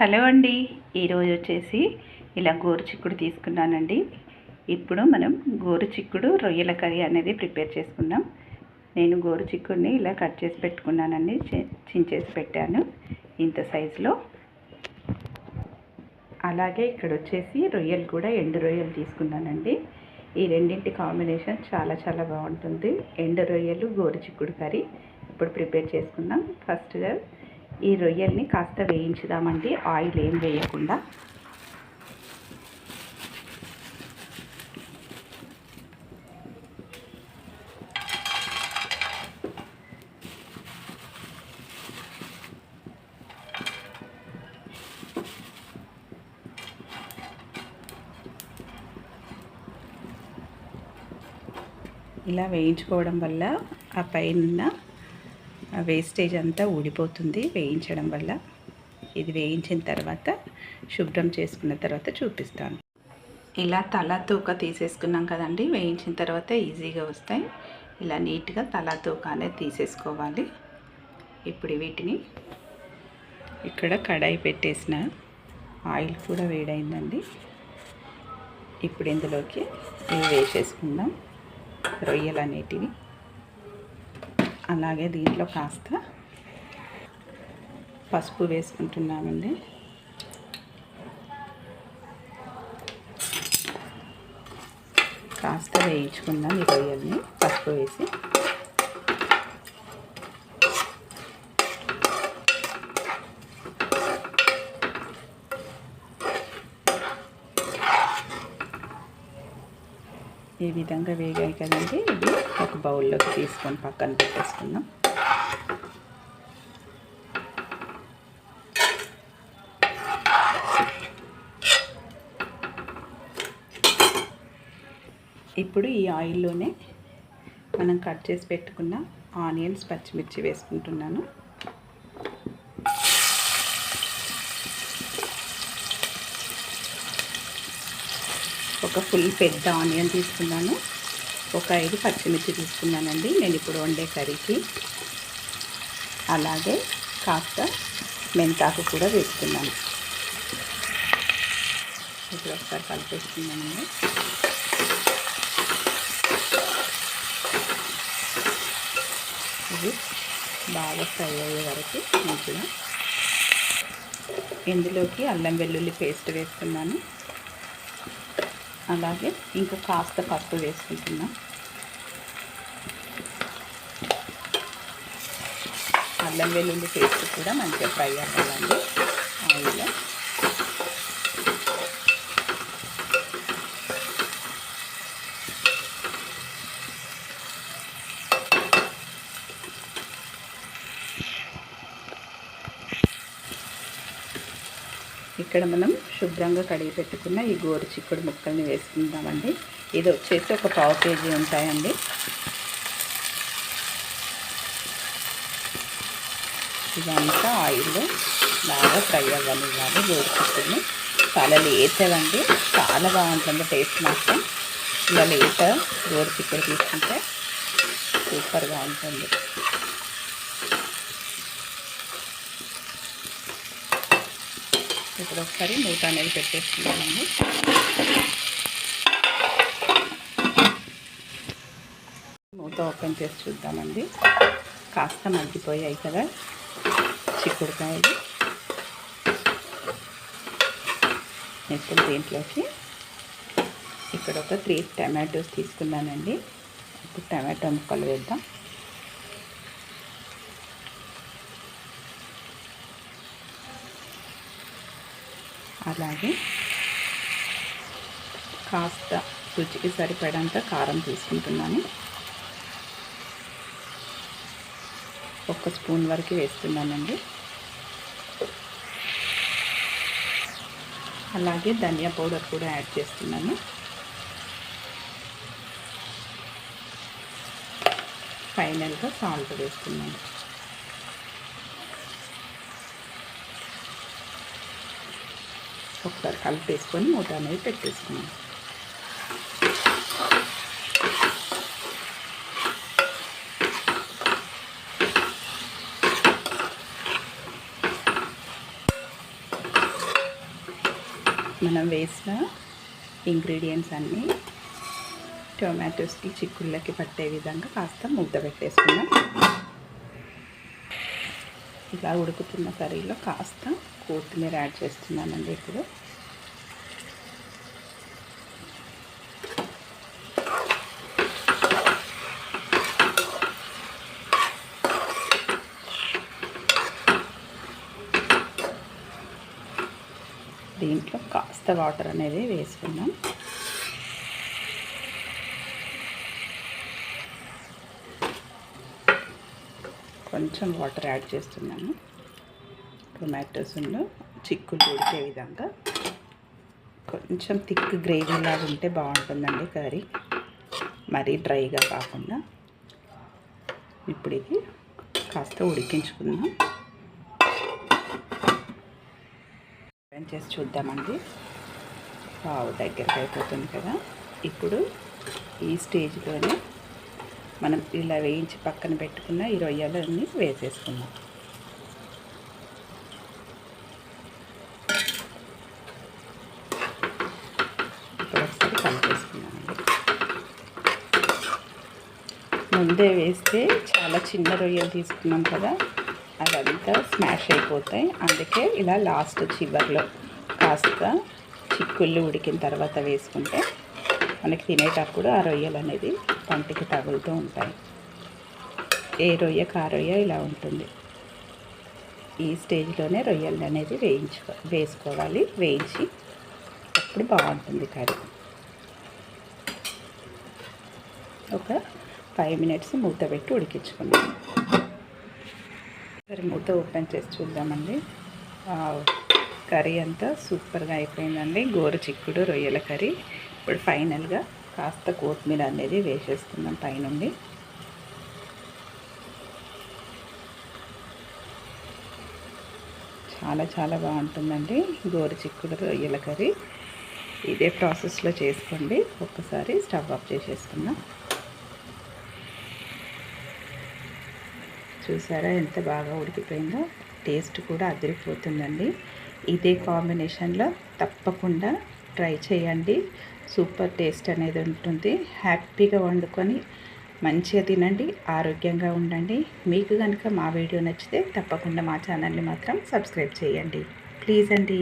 Hello అండి. ఈరోజు వచ్చేసి ఇలా గోరు చిక్కుడు తీసుకున్నానండి. ఇప్పుడు మనం గోరు చిక్కుడు రొయ్యల కర్రీ అనేది ప్రిపేర్ చేసుకుందాం. నేను గోరు చిక్కుడిని ఇలా కట్ చేసి పెట్టుకున్నానండి. చించేసి పెట్టాను. ఇంత సైజులో. అలాగే ఇక్కడ వచ్చేసి రొయ్యలు కూడా ఎండు రొయ్యలు తీసుకున్నానండి. ఈ రెండింటి కాంబినేషన్ చాలా చాలా బాగుంటుంది. ఎండు రొయ్యలు గోరు చిక్కుడు కర్రీ. ఇప్పుడు ప్రిపేర్ చేసుకుందాం. ఫస్ట్గా ఈ రొయ్యల్ని కాస్త వేయించుదామండి. ఆయిల్ ఏం వేయకుండా. ఇలా వేయించుకోవడం వల్ల ఆ పైన ఆ వేస్టేజ్ అంతా ఊడిపోతుంది వేయించడం వల్ల. ఇది వేయించిన తర్వాత శుభ్రం చేసుకున్న తర్వాత చూపిస్తాను. ఇలా తల తూక తీసేసుకున్నాం కదండి. వేయించిన తర్వాత ఈజీగా వస్తాయి. ఇలా నీట్గా తల తూక అనేది తీసేసుకోవాలి. ఇప్పుడు వీటిని ఇక్కడ కడాయి పెట్టేసిన ఆయిల్ కూడా వేడైందండి. ఇప్పుడు ఇందులోకి ఇవి వేసేసుకుందాం. రొయ్యలు అనేటివి. అలాగే దీంట్లో కాస్త పసుపు వేసుకుంటున్నామండి. కాస్త వేయించుకుందాం ఈ రొయ్యల్ని పసుపు వేసి. ఈ విధంగా వేగాయి కదండి. ఇది ఒక బౌల్లోకి తీసుకొని పక్కన పెట్టేసుకుందాం. ఇప్పుడు ఈ ఆయిల్లోనే మనం కట్ చేసి పెట్టుకున్న ఆనియన్స్ పచ్చిమిర్చి వేసుకుంటున్నాను. ఒక ఫుల్ పెద్ద ఆనియన్ తీసుకున్నాను. ఒక ఐదు పచ్చిమిర్చి తీసుకున్నానండి. నేను ఇప్పుడు వండే కర్రీకి. అలాగే కాస్త మెంతాకు కూడా వేసుకున్నాను. ఇప్పుడు ఒకసారి కలిపేసుకున్నానండి ఇది బాగా ఫ్రై అయ్యే వరకు మంచిగా ఇందులోకి అల్లం వెల్లుల్లి పేస్ట్ వేసుకున్నాను. అలాగే ఇంకా కాస్త పప్పు వేసుకుంటున్నాం. అల్లం వెల్లుల్లి పేస్ట్ కూడా మంచిగా ఫ్రై అవ్వాలండి. ఆయిల్లో. ఇక్కడ మనం శుభ్రంగా కడిగి పెట్టుకున్న ఈ గోరు చిక్కుడు ముక్కల్ని వేసుకుందామండి. ఇది వచ్చేసి ఒక పావు కేజీ ఉంటాయండి. ఇదంతా ఆయిల్లో బాగా ఫ్రై అవ్వాలి ఇవ్వాలి గోరు చిక్కుడిని. చాలా లేతవండి. చాలా బాగుంటుంది టేస్ట్ మాత్రం. ఇలా లేత గోరు చిక్కుడు తీసుకుంటే సూపర్గా ఉంటుంది. ఇప్పుడు ఒకసారి మూత అనేది పెట్టేసుకున్నామండి మూత ఓపెన్ చేసి చూద్దామండి. కాస్త మగ్గిపోయాయి కదా చిక్కుడుకాయలు. ఇప్పుడు దీంట్లోకి ఇక్కడ ఒక త్రీ టమాటోస్ తీసుకున్నానండి. ఇప్పుడు టమాటో ముక్కలు వేద్దాం. అలాగే కాస్త రుచికి సరిపడంత కారం తీసుకుంటున్నాను. ఒక స్పూన్ వరకు వేస్తున్నానండి. అలాగే ధనియా పౌడర్ కూడా యాడ్ చేస్తున్నాను. ఫైనల్గా సాల్ట్ వేస్తున్నాను. ఒకసారి కలిపేసుకొని మూత అనేది పెట్టేసుకున్నాం. మనం వేసిన ఇంగ్రీడియంట్స్ అన్నీ టొమాటోస్కి చిక్కుళ్ళకి పట్టే విధంగా కాస్త ముద్ద పెట్టేసుకున్నాం ఇలా ఉడుకుతున్న కర్రీలో కాస్త కొత్తిమీర యాడ్ చేస్తున్నానండి ఇప్పుడు. దీంట్లో కాస్త వాటర్ అనేది వేసుకున్నాం కొంచెం వాటర్ యాడ్ చేస్తున్నాను. టొమాటోస్లో చిక్కులు ఉడికే విధంగా కొంచెం థిక్ గ్రేవీ లాగా ఉంటే బాగుంటుందండి కర్రీ. మరీ డ్రైగా కాకుండా ఇప్పుడు ఇది కాస్త ఉడికించుకుందాం. ఓపెన్ చేసి చూద్దామండి. పావు దగ్గరికి అయిపోతుంది కదా. ఇప్పుడు ఈ స్టేజ్లోనే మనం ఇలా వేయించి పక్కన పెట్టుకున్న ఈ రొయ్యలన్నీ వేసేసుకుందాం. ఒకసారి కలిపేసుకున్నామండి ముందే వేస్తే చాలా చిన్న రొయ్యలు తీసుకున్నాం కదా అదంతా స్మాష్ అయిపోతాయి. అందుకే ఇలా లాస్ట్ చివర్లో కాస్త చిక్కుళ్ళు ఉడికిన తర్వాత వేసుకుంటే మనకి తినేటప్పుడు ఆ రొయ్యలు అనేది కంటికి తగులుతూ ఉంటాయి. ఏ రొయ్య కారొయ్య ఇలా ఉంటుంది. ఈ స్టేజ్లోనే రొయ్యలు అనేది వేయించుకో వేసుకోవాలి. వేయించి అప్పుడు బాగుంటుంది కర్రీ. ఒక ఫైవ్ మినిట్స్ మూత పెట్టి ఉడికించుకుందాం. సరే మూత ఓపెన్ చేసి చూద్దామండి. కర్రీ అంతా సూపర్గా అయిపోయిందండి. గోరు చిక్కుడు రొయ్యల కర్రీ. ఇప్పుడు ఫైనల్గా కాస్త కొత్తిమీర అనేది వేసేస్తున్నాం పైనుండి. చాలా చాలా బాగుంటుందండి. గోరు చిక్కుడు రొయ్యల కర్రీ. ఇదే ప్రాసెస్లో చేసుకోండి. ఒక్కసారి స్టవ్ ఆఫ్ చేసేసుకున్నాం చూసారా ఎంత బాగా ఉడికిపోయిందో? టేస్ట్ కూడా అదిరిపోతుందండి. ఇదే కాంబినేషన్లో తప్పకుండా ట్రై చేయండి. సూపర్ టేస్ట్ అనేది ఉంటుంది. హ్యాపీగా వండుకొని మంచిగా తినండి. ఆరోగ్యంగా ఉండండి. మీకు కనుక మా వీడియో నచ్చితే తప్పకుండా మా ఛానల్ని మాత్రం సబ్స్క్రైబ్ చేయండి. ప్లీజ్ అండి.